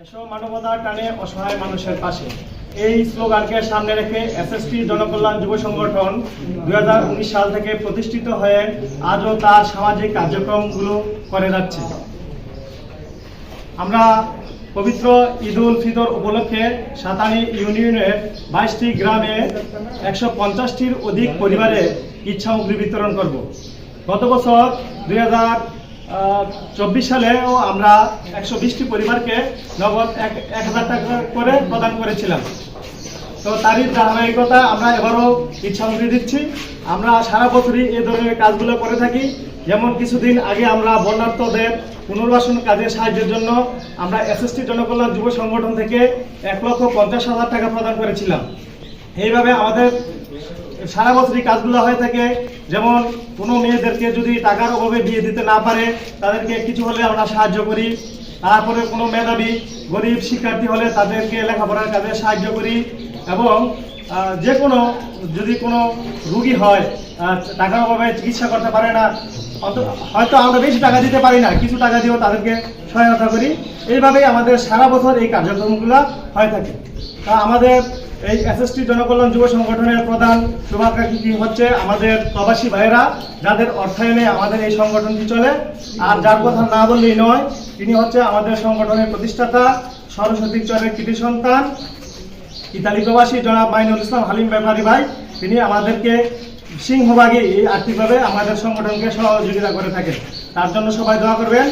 এসো মানবতার টানে অসহায় মানুষের পাশে। এই স্লোগানকে সামনে রেখে এসএসপি জনকল্যাণ যুব সংগঠন দুই সাল থেকে প্রতিষ্ঠিত হয়ে আজও তার সামাজিক কার্যক্রমগুলো করে যাচ্ছে। আমরা পবিত্র ঈদ উল ফিতর উপলক্ষে সাতানি ইউনিয়নের বাইশটি গ্রামে একশো পঞ্চাশটির অধিক পরিবারে ঈদ সামগ্রী বিতরণ করব। গত বছর দুই হাজার চব্বিশ সালেও আমরা একশো বিশটি পরিবারকে নগদ এক এক হাজার টাকা করে প্রদান করেছিলাম। তো তারই ধারাবাহিকতা আমরা এবারও ইচ্ছা দিচ্ছি। আমরা সারা বছরই এই ধরনের কাজগুলো করে থাকি। যেমন কিছুদিন আগে আমরা বন্যার্থদের পুনর্বাসন কাজে সাহায্যের জন্য আমরা এসএসটি জনকল্যাণ যুব সংগঠন থেকে এক লক্ষ পঞ্চাশ হাজার টাকা প্রদান করেছিলাম। এইভাবে আমাদের সারা বছরই কাজগুলো হয়ে থাকে। যেমন কোনো মেয়েদেরকে যদি টাকার অভাবে বিয়ে দিতে না পারে, তাদেরকে কিছু হলে আমরা সাহায্য করি। তারপরে কোনো মেধাবী, গরিব শিক্ষার্থী হলে তাদেরকে লেখাপড়ার কাজে সাহায্য করি এবং যে কোনো যদি কোনো রুগী হয় টাকার অভাবে চিকিৎসা করতে পারে না হয়তো আমরা বেশি টাকা দিতে পারি না, কিছু টাকা দিয়েও তাদেরকে সহায়তা করি। এইভাবেই আমাদের সারা বছর এই কার্যক্রমগুলো হয়ে থাকে। তা আমাদের এই এসএসটি জনকল্যাণ যুব সংগঠনের প্রধান শুভাকাঙ্ক্ষী হচ্ছে? আমাদের প্রবাসী ভাইয়েরা, যাদের অর্থায়নে আমাদের এই সংগঠনটি চলে, আর যার কথা না বললেই নয়, তিনি হচ্ছে আমাদের সংগঠনের প্রতিষ্ঠাতা, সরস্বতী চরের কৃতি সন্তান, ইতালি প্রবাসী জনাব মাইনুল ইসলাম হালিম ব্যাপারী ভাই। তিনি আমাদেরকে সিংহভাগে আর্থিকভাবে আমাদের সংগঠনকে সহযোগিতা করে থাকেন। তার জন্য সবাই দোয়া করবেন।